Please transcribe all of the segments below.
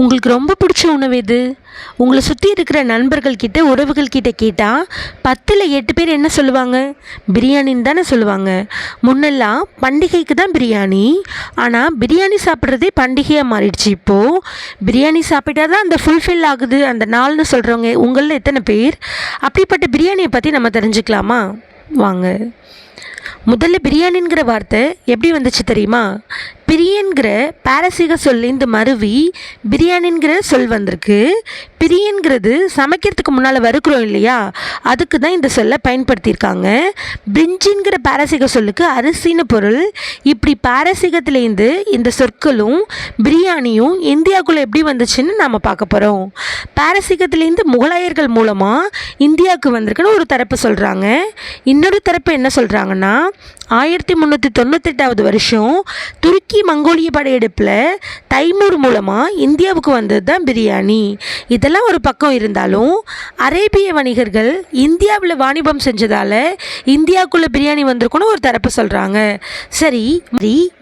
உங்களுக்கு ரொம்ப பிடிச்ச உணவு எது? உங்களை சுற்றி இருக்கிற நண்பர்கள் கிட்ட உறவுகள் கிட்ட கேட்டால் பத்தில் எட்டு பேர் என்ன சொல்லுவாங்க? பிரியாணின்னு தானே சொல்லுவாங்க. முன்னெல்லாம் பண்டிகைக்கு தான் பிரியாணி. ஆனால் பிரியாணி சாப்பிட்றதே பண்டிகையாக மாறிடுச்சு. இப்போது பிரியாணி சாப்பிட்டா தான் அந்த ஃபுல்ஃபில் ஆகுது. அந்த நாள்னு சொல்கிறவங்க உங்களில் எத்தனை பேர்? அப்படிப்பட்ட பிரியாணியை பற்றி நம்ம தெரிஞ்சுக்கலாமா? வாங்க. முதல்ல பிரியாணிங்கிற வார்த்தை எப்படி வந்துச்சு தெரியுமா? பிரியன்கிற பாரசீக சொல்லேருந்து மருவி பிரியாணிங்கிற சொல் வந்திருக்கு. பிரியன்கிறது சமைக்கிறதுக்கு முன்னால் வறுக்கிறோம் இல்லையா? அதுக்கு தான் இந்த சொல்லை பயன்படுத்தியிருக்காங்க. பிரிஞ்சின்கிற பாரசீக சொல்லுக்கு அரிசின்னு பொருள். இப்படி பாரசீகத்திலேருந்து இந்த சொற்களும் பிரியாணியும் இந்தியாவுக்குள்ளே எப்படி வந்துச்சுன்னு நாம் பார்க்க போகிறோம் பாரசீகத்திலேருந்து முகலாயர்கள் மூலமாக இந்தியாவுக்கு வந்திருக்குன்னு ஒரு தரப்பு சொல்கிறாங்க இன்னொரு தரப்பு என்ன சொல்கிறாங்கன்னா ஆயிரத்தி முந்நூற்றி தொண்ணூத்தெட்டாவது வருஷம் துருக்கி மங்கோலிய படையெடுப்பில் தைமூர் மூலமாக இந்தியாவுக்கு வந்தது தான் பிரியாணி இதெல்லாம் ஒரு பக்கம் இருந்தாலும் அரேபிய வணிகர்கள் இந்தியாவில் வாணிபம் செஞ்சதால் இந்தியாவுக்குள்ளே பிரியாணி வந்திருக்குன்னு ஒரு தரப்பு சொல்கிறாங்க சரி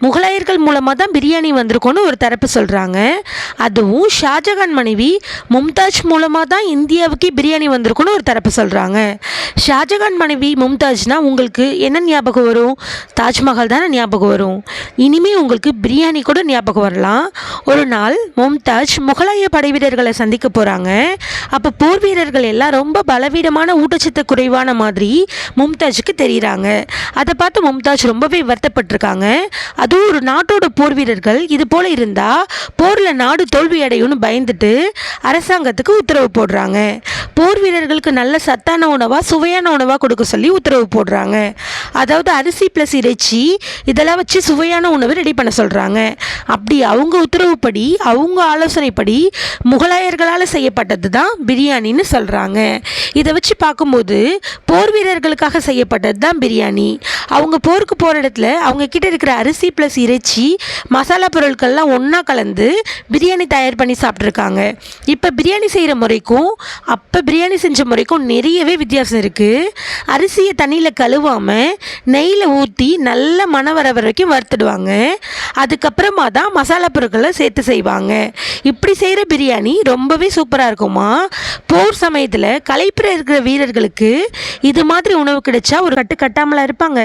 முகலாயர்கள் மூலமாக தான் பிரியாணி வந்திருக்குன்னு ஒரு தரப்பு சொல்கிறாங்க அதுவும் ஷாஜகான் மனைவி மும்தாஜ் மூலமாக தான் இந்தியாவுக்கே பிரியாணி வந்திருக்குன்னு ஒரு தரப்பு சொல்கிறாங்க ஷாஜகான் மனைவி மும்தாஜ்னால் உங்களுக்கு என்ன ஞாபகம் வரும்? தாஜ்மஹால் தானே ஞாபகம் வரும். இனிமே உங்களுக்கு பிரியாணி கூட ஞாபகம் வரலாம். ஒரு நாள் மும்தாஜ் முகலாய படை வீரர்களை சந்திக்க போகிறாங்க அப்போ போர் வீரர்கள் எல்லாம் ரொம்ப பலவீனமான ஊட்டச்சத்து குறைவான மாதிரி மும்தாஜுக்கு தெரிகிறாங்க அதை பார்த்து மும்தாஜ் ரொம்பவே வருத்தப்பட்டிருக்காங்க. அதுவும் ஒரு நாட்டோட போர் வீரர்கள் இது போல் இருந்தால் போரில் நாடு தோல்வி அடையும்னு பயந்துட்டு அரசாங்கத்துக்கு உத்தரவு போடுறாங்க. போர் வீரர்களுக்கு நல்ல சத்தான உணவாக சுவையான உணவாக கொடுக்க சொல்லி உத்தரவு போடுறாங்க. அதாவது அரிசி ப்ளஸ் இறைச்சி இதெல்லாம் வச்சு சுவையான உணவு ரெடி பண்ண சொல்கிறாங்க அப்படி அவங்க உத்தரவுப்படி அவங்க ஆலோசனைப்படி முகலாயர்களால் செய்யப்பட்டது தான் பிரியாணின்னு சொல்கிறாங்க இதை வச்சு பார்க்கும்போது போர் வீரர்களுக்காக செய்யப்பட்டது தான் பிரியாணி. அவங்க போருக்கு போகிற இடத்துல அவங்க கிட்ட இருக்கிற அரிசி ப்ளஸ் இறைச்சி மசாலா பொருட்கள்லாம் ஒன்றா கலந்து பிரியாணி தயார் பண்ணி சாப்பிட்ருக்காங்க இப்போ பிரியாணி செய்கிற முறைக்கும் அப்போ பிரியாணி செஞ்ச முறைக்கும் நிறையவே வித்தியாசம் இருக்குது அரிசியை தண்ணியில் கழுவாமல் நெய்யில் ஊற்றி நல்ல மன வர வரைக்கும் வறுத்துடுவாங்க. அதுக்கப்புறமா தான் மசாலா பொருட்களை சேர்த்து செய்வாங்க. இப்படி செய்கிற பிரியாணி ரொம்பவே சூப்பராக இருக்குமா போர் சமயத்தில் களைப்புற இருக்கிற வீரர்களுக்கு இது மாதிரி உணவு கிடைச்சா ஒரு கட்டு கட்டாமலாம் இருப்பாங்க.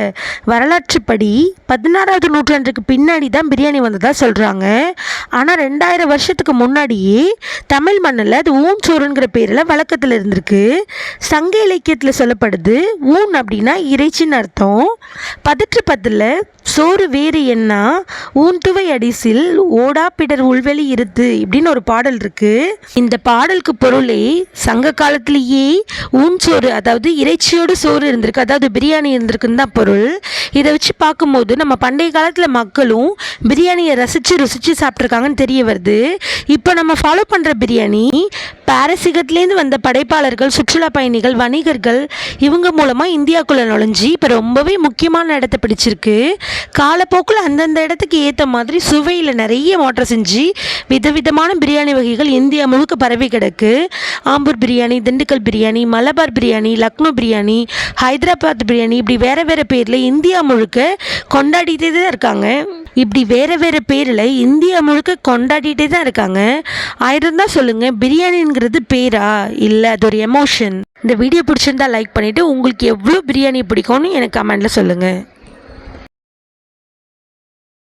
வரலாற்றுப்படி பதினாறாவது நூற்றாண்டுக்கு பின்னாடி தான் பிரியாணி வந்ததாக சொல்கிறாங்க ஆனால் ரெண்டாயிரம் வருஷத்துக்கு முன்னாடியே தமிழ் மண்ணில் அது ஊன் சோறுங்கிற பேரில் வழக்கத்தில் இருந்திருக்கு. சங்க இலக்கியத்தில் சொல்லப்படுது ஊன் அப்படின்னா இறைச்சின்னு அர்த்தம். பதிற்று பத்தில் சோறு வேறு என்ன? ஊன்துவை அடிசில் ஓடா பிடர் உள்வெளி இருத்து இப்படின்னு ஒரு பாடல் இருக்கு. இந்த பாடலுக்கு பொருளே சங்க காலத்திலேயே ஊன் சோறு அதாவது இறைச்சியோடு சோறு இருந்திருக்கு. அதாவது பிரியாணி இருந்திருக்குன்னு தான் பொருள். இதை வச்சு பார்க்கும்போது நம்ம பண்டைய காலத்தில் மக்களும் பிரியாணியை ரசித்து ருசித்து சாப்பிட்ருக்காங்கன்னு தெரிய வருது. இப்போ நம்ம ஃபாலோ பண்ணுற பிரியாணி பாரசீகத்துலேருந்து வந்த படைப்பாளர்கள் சுற்றுலா பயணிகள் வணிகர்கள் இவங்க மூலமாக இந்தியாக்குள்ளே நுழைஞ்சி இப்போ ரொம்பவே முக்கியமான இடத்த பிடிச்சிருக்கு. காலப்போக்கில் அந்தந்த இடத்துக்கு ஏற்ற மாதிரி சுவையில் நிறைய மாற்றம் செஞ்சு விதவிதமான பிரியாணி வகைகள் இந்தியா முழுக்க பரவி கிடக்கு. ஆம்பூர் பிரியாணி திண்டுக்கல் பிரியாணி மலபார் பிரியாணி லக்னோ பிரியாணி ஹைதராபாத் பிரியாணி இப்படி வேறு வேறு பேரில் இந்தியா முழுக்க கொண்டாடிட்டே தான் இருக்காங்க. இப்படி வேறு வேறு பேரில் இந்தியா முழுக்க கொண்டாடிட்டே தான் இருக்காங்க. ஆயிரம் தான் சொல்லுங்கள் பிரியாணிங்கிறது பேரா? இல்லை அது ஒரு எமோஷன் இந்த வீடியோ பிடிச்சிருந்தா லைக் பண்ணிவிட்டு உங்களுக்கு எவ்வளோ பிரியாணி பிடிக்கும்னு எனக்கு கமெண்டில் சொல்லுங்கள்